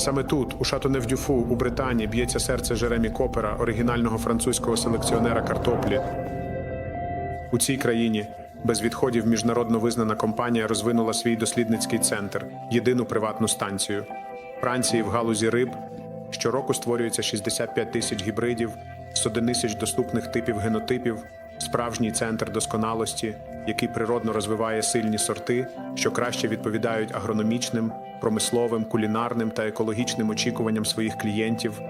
Саме тут, у Шато-Невдюфу, у Британії, б'ється серце Жеремі Копера, оригінального французького селекціонера картоплі. У цій країні без відходів міжнародно визнана компанія розвинула свій дослідницький центр, єдину приватну станцію. Франції в галузі риб щороку створюється 65 тисяч гібридів, 100 тисяч доступних типів генотипів, справжній центр досконалості, який природно розвиває сильні сорти, що краще відповідають агрономічним, промисловим, кулінарним та екологічним очікуванням своїх клієнтів.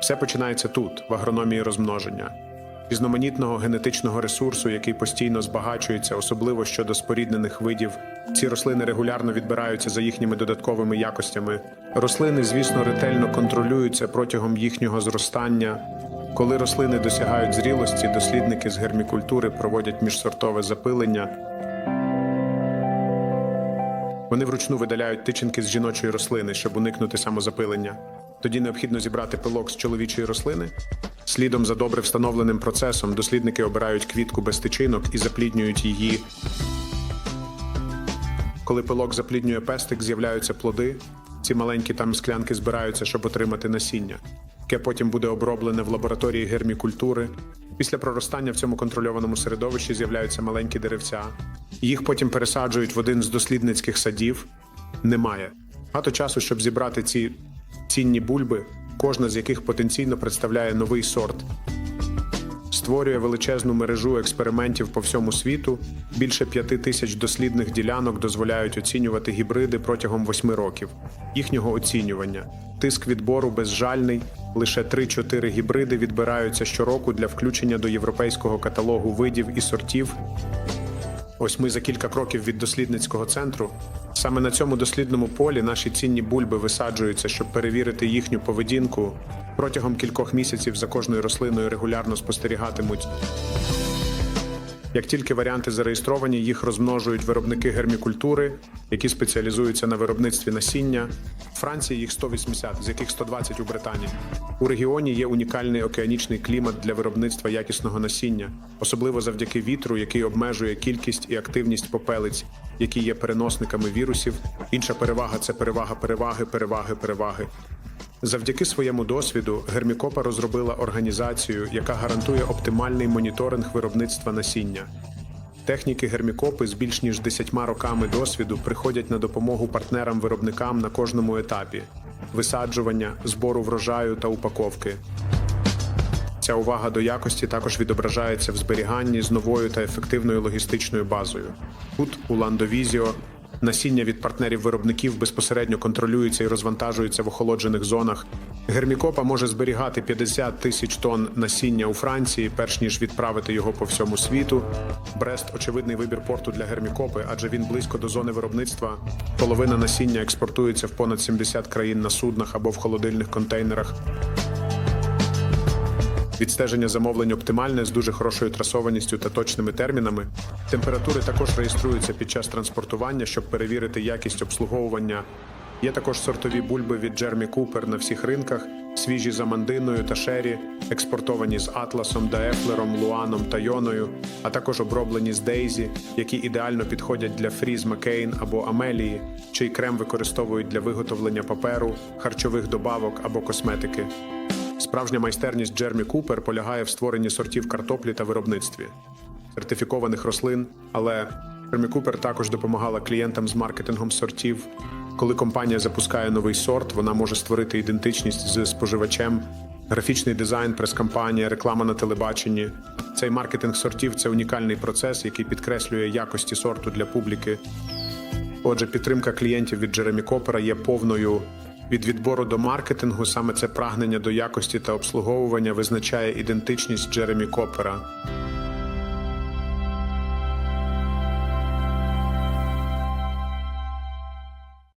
Все починається тут, в агрономії розмноження, різноманітного генетичного ресурсу, який постійно збагачується, особливо щодо споріднених видів. Ці рослини регулярно відбираються за їхніми додатковими якостями. Рослини, звісно, ретельно контролюються протягом їхнього зростання. Коли рослини досягають зрілості, дослідники з гермікультури проводять міжсортове запилення. Вони вручну видаляють тичинки з жіночої рослини, щоб уникнути самозапилення. Тоді необхідно зібрати пилок з чоловічої рослини. Слідом за добре встановленим процесом дослідники обирають квітку без тичинок і запліднюють її. Коли пилок запліднює пестик, з'являються плоди. Ці маленькі там склянки збираються, щоб отримати насіння, яке потім буде оброблене в лабораторії гермікультури. Після проростання в цьому контрольованому середовищі з'являються маленькі деревця. Їх потім пересаджують в один з дослідницьких садів. Немає багато часу, щоб зібрати ці цінні бульби, кожна з яких потенційно представляє новий сорт. Створює величезну мережу експериментів по всьому світу. Більше п'яти тисяч дослідних ділянок дозволяють оцінювати гібриди протягом восьми років. Їхнього оцінювання. Тиск відбору безжальний. Лише 3-4 гібриди відбираються щороку для включення до європейського каталогу видів і сортів. Ось ми за кілька кроків від дослідницького центру. Саме на цьому дослідному полі наші цінні бульби висаджуються, щоб перевірити їхню поведінку. Протягом кількох місяців за кожною рослиною регулярно спостерігатимуть. Як тільки варіанти зареєстровані, їх розмножують виробники гермікультури, які спеціалізуються на виробництві насіння. Франції їх 180, з яких 120 у Британії. У регіоні є унікальний океанічний клімат для виробництва якісного насіння, особливо завдяки вітру, який обмежує кількість і активність попелиць, які є переносниками вірусів. Інша перевага це перевага переваги, переваги, переваги. Завдяки своєму досвіду Гермікопа розробила організацію, яка гарантує оптимальний моніторинг виробництва насіння. Техніки гермікопи з більш ніж 10 роками досвіду приходять на допомогу партнерам-виробникам на кожному етапі висаджування, збору врожаю та упаковки. Ця увага до якості також відображається в зберіганні з новою та ефективною логістичною базою. Тут, у Ландовізіо, насіння від партнерів-виробників безпосередньо контролюється і розвантажується в охолоджених зонах. Гермікопа може зберігати 50 тисяч тонн насіння у Франції, перш ніж відправити його по всьому світу. Брест очевидний вибір порту для гермікопи, адже він близько до зони виробництва. Половина насіння експортується в понад 70 країн на суднах або в холодильних контейнерах. Відстеження замовлень оптимальне з дуже хорошою трасованістю та точними термінами. Температури також реєструються під час транспортування, щоб перевірити якість обслуговування. Є також сортові бульби від Джермі Купер на всіх ринках, свіжі за мандиною та шері, експортовані з Атласом, Даефлером, Луаном та Йоною, а також оброблені з Дейзі, які ідеально підходять для фріз Маккейн або Амелії, чий крем використовують для виготовлення паперу, харчових добавок або косметики. Справжня майстерність Джермі Купер полягає в створенні сортів картоплі та виробництві сертифікованих рослин. Але Джермі Купер також допомагала клієнтам з маркетингом сортів. Коли компанія запускає новий сорт, вона може створити ідентичність з споживачем, графічний дизайн, прес-кампанія, реклама на телебаченні. Цей маркетинг сортів це унікальний процес, який підкреслює якості сорту для публіки. Отже, підтримка клієнтів від Джеремі Копера є повною. Від відбору до маркетингу саме це прагнення до якості та обслуговування визначає ідентичність Джеремі Копера.